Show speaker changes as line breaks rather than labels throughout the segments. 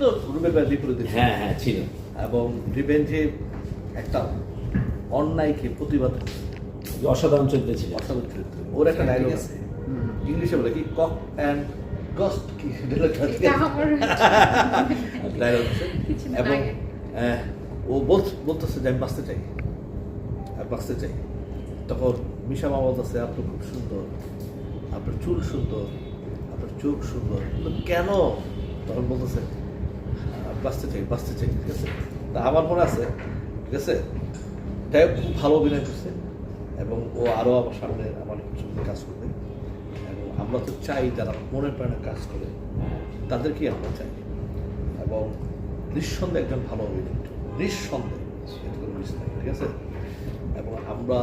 তো রুবেল ভাই বিপরীতে
হ্যাঁ হ্যাঁ ছিল।
এবং রিভেঞ্জে একটা অন্যায়কে প্রতিবাদ
অসাধারণ চরিত্র ছিল।
অসাধারণ চরিত্র। ওর একটা ডায়লগ আছে। ইংলিশে বলে কি কক অ্যান্ড গস্ট কি? ডায়লগ এবং ও বল- বলতেছে যে আমি বাঁচতে চাই। আর বাঁচতে চাই। তখন মিশা মা বলতেছে আপনি খুব সুন্দর। আপনার চুল সুন্দর। আপনার চোখ সুন্দর। কেন? তখন বলতেছে "আহ, বাঁচতে চাই বাঁচতে চাই, ঠিক আছে? তা আমার মনে আছে, ঠিক আছে? তাই খুব ভালো অভিনয় করছে এবং ও আরও আমার সামনে আমার সঙ্গে কাজ করবে। এবং আমরা তো চাই যারা মনে প্রাণে কাজ করে, তাদেরকেই আমরা চাই। এবং নিঃসন্দেহে একজন ভালো অভিনেত্রী, নিঃসন্দেহে ঠিক আছে? এবং আমরা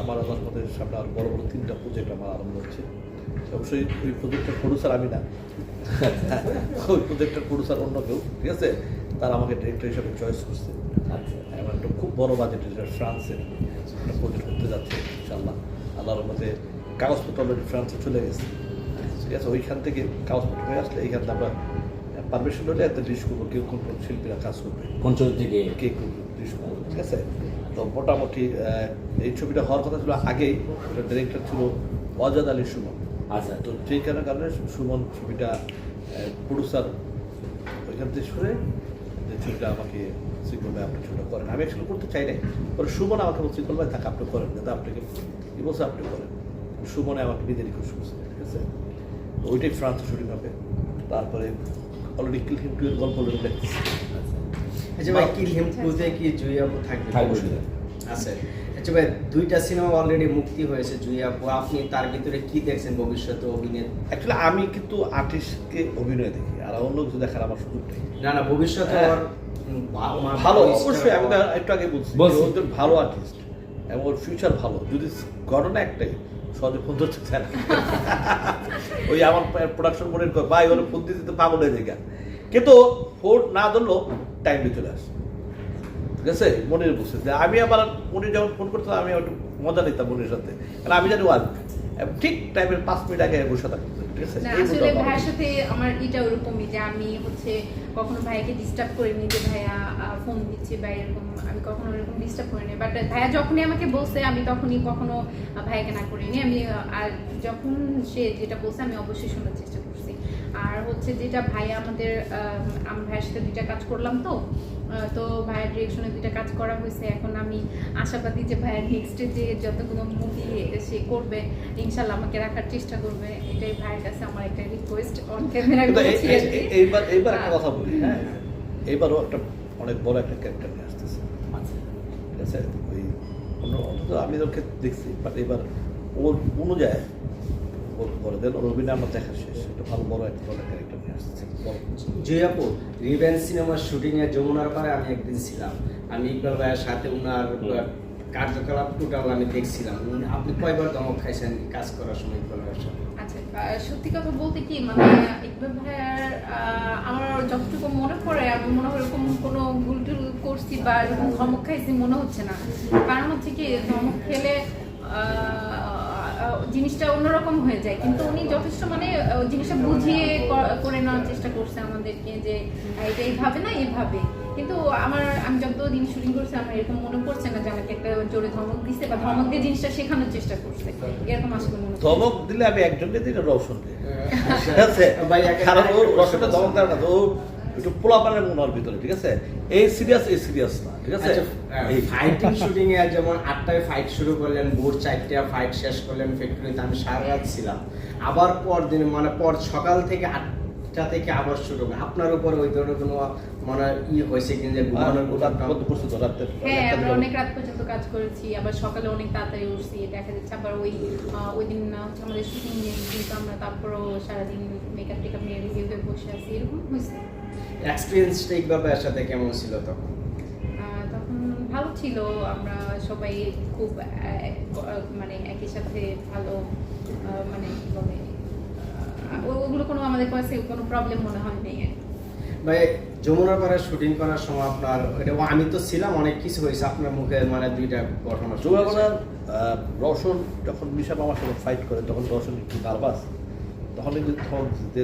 আমার আমার মধ্যে সামনে আর বড় বড় তিনটা প্রজেক্ট আমার আরম্ভ হচ্ছে। অবশ্যই ওই প্রজেক্টের প্রডিউসার আমি না। ওই প্রজেক্টের প্রডিউসার অন্য কেউ ঠিক আছে? তারা আমাকে ডিরেক্টর হিসাবে চয়েস করছে।
আচ্ছা।
এবং একটা খুব বড় বাজেটের ফ্রান্সের একটা প্রজেক্ট করতে যাচ্ছে ইনশাল্লাহ আল্লাহর মধ্যে কাগজপত্র অলরেডি ফ্রান্সে চলে গেছে। ঠিক আছে? ওইখান থেকে কাগজপত্র হয়ে আসলে এইখান থেকে আমরা পারমিশন হলে একটা দৃশ্য করব। কেউ কোন কোন শিল্পীরা কাজ করবে।
কোন চরিত্রে কে
কে কোন দৃশ্য করবে ঠিক আছে? তো মোটামুটি এই ছবিটা হওয়ার কথা ছিল আগেই ডিরেক্টর ছিল অজাদ আলী সুমন।
আচ্ছা।
তো যেই কারণে কারণে সুমন ছবিটা প্রডিউসার ওইখান থেকে সরে যে ছবিটা আমাকে সিকল ভাই আপনি ছবিটা করেন। আমি অ্যাকচুয়ালি করতে চাই নাই পরে সুমন আমাকে বলছে সিকল ভাই তাকে আপনি করেন দাদা আপনাকে কি বলছে? আপনি করেন। সুমনে আমাকে নিজে রিকোয়েস্ট করছে ঠিক আছে? তো ওইটাই ফ্রান্সে শুটিং হবে। তারপরে অলরেডি কিল টুয়ের গল্প অলরেডি দেখতেছি।
আচ্ছা ভাই কি হিম কি জুই আপু থাকবে
থাকবে
আচ্ছা আচ্ছা ভাই দুইটা সিনেমা অলরেডি মুক্তি হয়েছে জুই আপু আপনি তার ভিতরে কি দেখছেন ভবিষ্যতে অভিনেতা
অ্যাকচুয়ালি আমি কিন্তু আর্টিস্টকে অভিনয় দেখি আর অন্য কিছু দেখার আমার সুযোগ নেই।
না না ভবিষ্যতে
হ্যাঁ। ভালো অবশ্যই আমি একটু আগে বলছি। ওদের ভালো আর্টিস্ট এবং ওর ফিউচার ভালো। যদি ঘটনা একটাই সহজে ফোন না। ওই আমার প্রোডাকশন বোর্ডের ভাই ওরা ফোন দিতে পাগল হয়ে যায় কিন্তু ফোন না ধরলেও টাইমে চলে আসে। ঠিক আছে? মনির বসে যে আমি আবার মনির যখন ফোন করতাম আমি একটু মজা নিতাম মনির সাথে। কারণ আমি জানি ও আসবে। এবং ঠিক টাইমের পাঁচ মিনিট আগে বসে থাকতো
আসলে ভাইয়ের
আমি।
সাথে আমার এটা ওরকমই যে আমি হচ্ছে কখনো ভাইয়াকে ডিস্টার্ব করিনি যে ভাইয়া ফোন দিচ্ছে বা এরকম আমি কখনো এরকম ডিস্টার্ব করিনি বাট ভাইয়া যখনই আমাকে বলছে আমি তখনই কখনো না করিনি। আমি আর যখন সে যেটা বলছে আমি অবশ্যই শোনার চেষ্টা আর হচ্ছে যেটা ভাইয়া আমাদের আহ, আমি ভাইয়ের সাথে দুইটা কাজ করলাম তো তো ভাইয়ের ডিরেকশনে দুইটা কাজ করা হয়েছে। এখন আমি আশাবাদী যে ভাইয়ের নেক্সটে যে যতগুলো মুভি সে করবে ইনশাল্লাহ আমাকে রাখার চেষ্টা করবে। এটাই ভাইয়ের কাছে আমার একটা রিকোয়েস্ট অন ক্যামেরা
এইবার এইবার একটা কথা বলি হ্যাঁ? এইবারও একটা অনেক বড় একটা ক্যারেক্টার নিয়ে আসতেছে।
আচ্ছা।
ঠিক আছে? ওই অন্য অন্তত আমি ওকে দেখছি বাট এবার ওর অনুযায়ী পরে দেন ওর অভিনয় আমার দেখা শেষ। একটা ভালো বড় একটা বড় ক্যারেক্টার নিয়ে আসতেছে বড়
আপু রিভেন্স সিনেমার শুটিং এ যমুনার পারে আমি একদিন ছিলাম। আমি ইকবাল ভাইয়ের সাথে উনার কার্যকলাপ টোটাল আমি দেখছিলাম। আপনি কয়বার ধমক খাইছেন কাজ করার সময় ইকবাল ভাইয়ের সাথে?
আচ্ছা সত্যি কথা বলতে কি মানে ইকবাল ভাইয়ার আহ, আমার যতটুকু মনে পড়ে আমি মনে হয় এরকম কোনো ভুল টুল করছি বা এরকম ধমক খাইছি মনে হচ্ছে না। কারণ হচ্ছে কি ধমক খেলে আহ, জিনিসটা অন্যরকম হয়ে যায়। কিন্তু উনি যথেষ্ট মানে জিনিসটা বুঝিয়ে করে নেওয়ার চেষ্টা করছে আমাদেরকে যে এটা এইভাবে না এইভাবে কিন্তু আমার আমি যত দিন শুটিং করছি আমার এরকম মনে পড়ছে না যে আমাকে একটা জোরে ধমক দিছে বা ধমক দিয়ে জিনিসটা শেখানোর চেষ্টা করছে। এরকম আসলে মনে হচ্ছে।
ধমক দিলে আমি একজনকে দিই। না রওশন ঠিক আছে? কারণ ওর রসনটা ধমক দেয় না তো ও একটু পোলাপানের মনোর ভিতরে ঠিক আছে? এই সিরিয়াস এই সিরিয়াস না ঠিক আছে?
আচ্ছা,
এই
ফাইটিং শুটিং এ যেমন আটটায় ফাইট শুরু করলেন ভোর চারটায় ফাইট শেষ করলেন ফ্যাক্টরিতে আমি সারা রাত ছিলাম। আবার পর দিন মানে পর সকাল থেকে আটটা থেকে আবার শুরু আপনার উপর ওই ধরনের কোনো মানে ই হয়েছে কিনা যে ঘুমানোর
পর্যন্ত করছে
হ্যাঁ আমরা অনেক রাত পর্যন্ত কাজ করেছি। আবার সকালে অনেক তাড়াতাড়ি উঠছি। দেখা যাচ্ছে আবার ওই ওই দিন হচ্ছে আমাদের শুটিং দিন কিন্তু আমরা তারপরও সারাদিন মেকআপ টেকআপ নিয়ে রিভিউ হয়ে বসে আছি। এরকম হয়েছে।
এক্সপিরিয়েন্সটা ইকবাল ভাইয়ের সাথে কেমন ছিল তখন?
তখন ভালো ছিল। আমরা সবাই খুব মানে একই সাথে ভালো মানে কি বলে ওগুলো কোনো আমাদের কাছে কোনো প্রবলেম মনে হয় নেই
ভাই যমুনার পাড়ায় শুটিং করার সময় আপনার এটা আমি তো ছিলাম অনেক কিছু হয়েছে আপনার মুখে মানে দুইটা ঘটনা।
যুগাবনার রওশন যখন মিশা মামার সাথে ফাইট করে তখন রওশন একটু নার্ভাস তখন কিন্তু তখন যে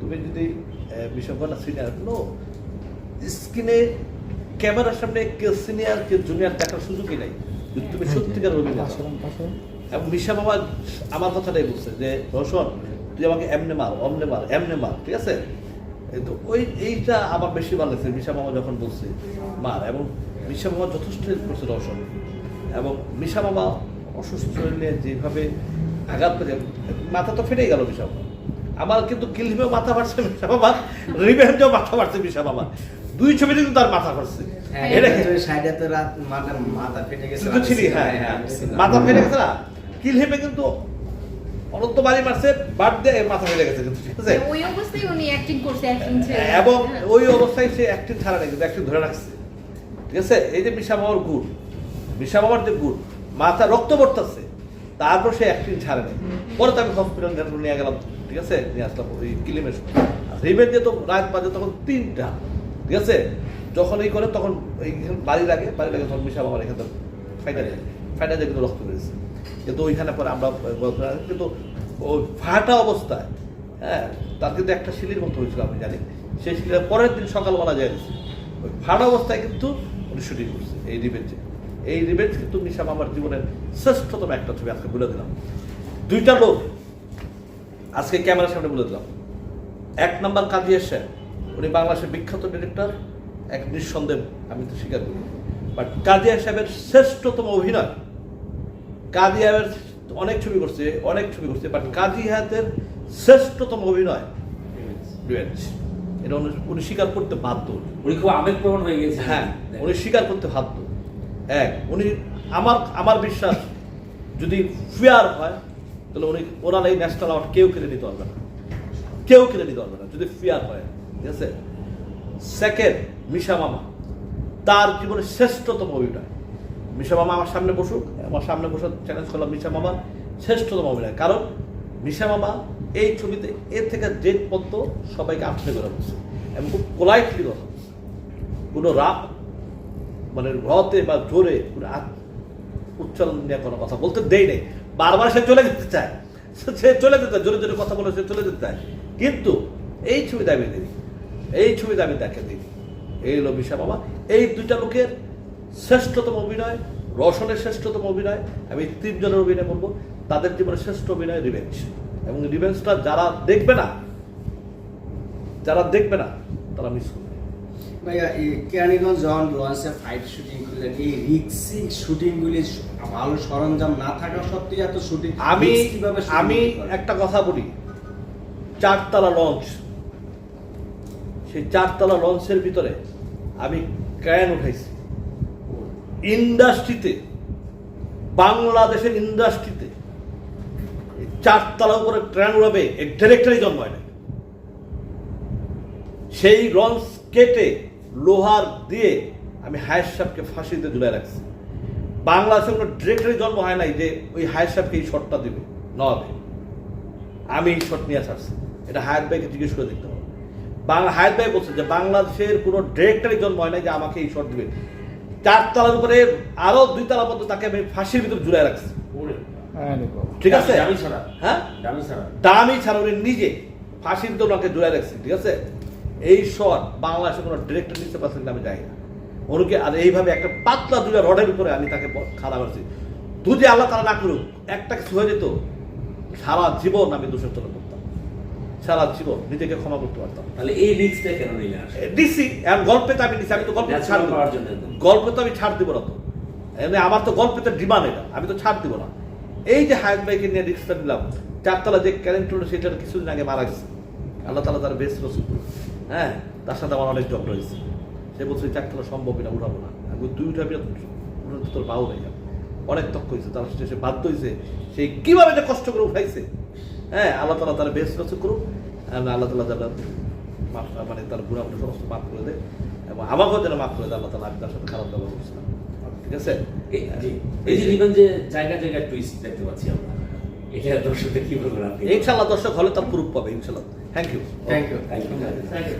তুমি যদি বিষয় না সিনিয়র নো স্ক্রিনে ক্যামেরার সামনে কে সিনিয়র কে জুনিয়র দেখার সুযোগই নাই। তুমি সত্যিকার অভিনেতা। এবং মিশা বাবা আমার কথাটাই বলছে যে রোশন তুই আমাকে এমনে মার অমনে মার এমনে মার ঠিক আছে? তো ওই এইটা আমার বেশি ভালো লাগছে। মিশা মামা যখন বলছে মার এবং মিশা মামা যথেষ্ট হেল্প করছে রোশন এবং মিশা মামা অসুস্থ শরীরে যেভাবে আঘাত পেয়ে মাথা তো ফেটেই গেল মিশা মামা। আমার কিন্তু কিলহিমেও মাথা ফাটছে মিশা বাবা রিভেঞ্জেও মাথা ফাটছে মিশা বাবা দুই ছবিতে কিন্তু তার মাথা ফাটছে।
হ্যাঁ, মাথা ফেটে গেছে
হ্যাঁ হ্যাঁ মাথা ফেলে গেছে না? অনন্ত বাড়ি মারছে বাদ দিয়ে মাথা ফেলে গেছে কিন্তু ঠিক আছে?
ওই অবস্থায় উনি অ্যাক্টিং করছে অ্যাক্টিং
এবং
হ্যাঁ।
ওই অবস্থায় সে অ্যাক্টিং ছাড়া নেই কিন্তু অ্যাক্টিং ধরে রাখছে। ঠিক আছে? এই যে বিশা বাবার গুড় বিশা বাবার যে গুড় মাথা রক্ত পড়তেছে তারপর সে অ্যাক্টিং ছাড়ে নেই। পরে তো আমি হসপিটাল নিয়ে গেলাম ঠিক আছে? নিয়ে আসলাম ওই কিলিমের রিবেন দিয়ে তো রাত বাজে তখন তিনটা ঠিক আছে? যখন এই করে তখন এইখানে বাড়ি লাগে বাড়ি লাগে তখন বিশা বাবার এখানে ফাইটা ফাইটা যায় কিন্তু রক্ত বেরিয়েছে কিন্তু ওইখানে পরে আমরা কিন্তু ওই ফাটা অবস্থায় হ্যাঁ তার কিন্তু একটা শিলির মতো হয়েছিল, আমি জানি। সেই শিলির পরের দিন সকালবেলা যায় ওই ফাটা অবস্থায় কিন্তু উনি শুটিং করছে, এই রিভেঞ্জে এই রিভেঞ্জ কিন্তু নিশাম আমার জীবনের শ্রেষ্ঠতম একটা ছবি, আজকে বলে দিলাম। দুইটা লোক, আজকে ক্যামেরার সামনে বলে দিলাম। এক নম্বর কাজী এসে, উনি বাংলাদেশের বিখ্যাত ডিরেক্টর এক নিঃসন্দেহ আমি তো স্বীকার করি। বাট কাজী সাহেবের শ্রেষ্ঠতম অভিনয় কাজী সাহেবের অনেক ছবি করছে অনেক ছবি করছে বাট কাজী হায়াতের শ্রেষ্ঠতম অভিনয় রিভেঞ্জ এটা উনি- উনি স্বীকার করতে বাধ্য।
উনি খুব আবেগপ্রবণ হয়ে গেছে
হ্যাঁ উনি স্বীকার করতে বাধ্য। এক উনি আমার আমার বিশ্বাস যদি ফেয়ার হয় তাহলে উনি ওনার এই ন্যাশনাল অ্যাওয়ার্ড কেউ কিনে নিতে পারবে না। কেউ কিনে নিতে পারবে না যদি ফেয়ার হয় ঠিক আছে? সেকেন্ড মিশা মামা তার জীবনের শ্রেষ্ঠতম অভিনয়। মিশা মামা আমার সামনে বসুক, আমার সামনে বসে চ্যালেঞ্জ করলাম মিশা মামা শ্রেষ্ঠতম অভিনয় কারণ মিশা মামা এই ছবিতে এর থেকে জেট পর্যন্ত সবাইকে আপনি করে বলছে এবং খুব পোলাইটলি কথা। কোনো রাপ মানে রতে বা জোরে কোনো উচ্চারণ নিয়ে কোনো কথা বলতে দেই নেই। বারবার সে চলে যেতে চায়। সে- চলে যেতে জোরে জোরে কথা বলে সে চলে যেতে চায়। কিন্তু এই ছবিতে আমি দিই এই ছবিতে আমি দেখে দিই এই হলো মিশা বাবা এই দুইটা লোকের শ্রেষ্ঠতম অভিনয় রসনের শ্রেষ্ঠতম অভিনয় আমি তিনজনের অভিনয় বলব তাদের জীবনের শ্রেষ্ঠ অভিনয় রিভেঞ্জ এবং রিভেঞ্জটা যারা দেখবে না যারা দেখবে না তারা মিস করবে।
ভাইয়া কেরানীগঞ্জ যখন লঞ্চে ফাইট শুটিং করলেন এই রিক্সি শুটিং গুলি ভালো সরঞ্জাম না থাকা সত্ত্বেও এত শুটিং
আমি
কীভাবে
আমি একটা কথা বলি। চারতলা লঞ্চ। সেই চারতলা লঞ্চের ভিতরে আমি ক্যান উঠাইছি। ইন্ডাস্ট্রিতে, বাংলাদেশের ইন্ডাস্ট্রিতে চারতলা উপরে ট্রেন উড়াবে এক ডিরেক্টরই জন্ম হয় না সেই লঞ্চ কেটে লোহার দিয়ে আমি হায়ের সাহেবকে ফাঁসিতে ঝুলে রাখছি। বাংলাদেশের কোনো ডিরেক্টরই জন্ম হয় নাই যে ওই হায়ের সাহেবকে এই শটটা দেবে, নবাবে। আমি এই শট নিয়ে আসছি এটা হায়াত ভাইকে জিজ্ঞেস করে দেখতে হবে। বাংলা হায়াত ভাই বলছে যে বাংলাদেশের কোনো ডিরেক্টরই জন্ম হয় নাই যে আমাকে এই শট দিবে। চারতলার উপরে আরও দুই তলা পর্যন্ত তাকে আমি ফাঁসির ভিতরে ঝুলাই রাখছি। ঠিক আছে?
দামি ছাড়া।
হ্যাঁ?
দামি ছাড়া।
দামি ছাড়া উনি নিজে ফাঁসির তো ওনাকে জোড়ায় রাখছি ঠিক আছে? এই শট বাংলাদেশে কোনো ডিরেক্টর নিতে পারছেন কিনা আমি জানি না। ওনাকে আর এইভাবে একটা পাতলা দুটা রডের উপরে আমি তাকে খাড়া করছি যদি আল্লাহ তারা না করুক একটা কিছু হয়ে যেত সারা জীবন আমি দোষের তলে সারা জীবন নিজেকে ক্ষমা করতে পারতাম।
তাহলে এই রিস্কটা কেন নিলে
ডিসি এখন গল্পে তো আমি দিছি আমি তো গল্পে ছাড়
পাওয়ার জন্য
গল্পে তো আমি ছাড় দিব না তো। এমনি আমার তো গল্পেতে ডিমান্ড এটা আমি তো ছাড় দিব না। এই যে হায়াত ভাইকে নিয়ে রিক্সটা নিলাম চারতলা যে ক্যারেক্টার হলো সেটার কিছুদিন আগে মারা গেছে। আল্লাহ তালা তার বেশ রসুল। হ্যাঁ তার সাথে আমার অনেক ঝগড়া হয়েছে। সে বলছে চারতলা সম্ভব না উঠাবো না। আমি তুই উঠাবি না তোর বাউ হয়ে যাবে অনেক তক্ক হয়েছে তার সাথে সে বাধ্য হয়েছে সে কীভাবে যে কষ্ট করে উঠাইছে। হ্যাঁ আল্লাহ তালা তার বেশ রসুল করুক। আল্লাহ তালা যেন মাফ মানে তার গুণাগুলো সমস্ত মাফ করে দেয় এবং আমাকেও যেন মাফ করে দেয় আল্লাহ তালা আমি তার সাথে খারাপ ব্যবহার করছিলাম ঠিক আছে?
এই- যে এই যে জায়গা জায়গা টুইস্ট দেখতে পাচ্ছি আমরা এটা দর্শকদের কি বলবেন আপনি?
ইনশাল্লাহ দর্শক হলে তার প্রুফ পাবে ইনশাল্লাহ thank you
thank you
thank you.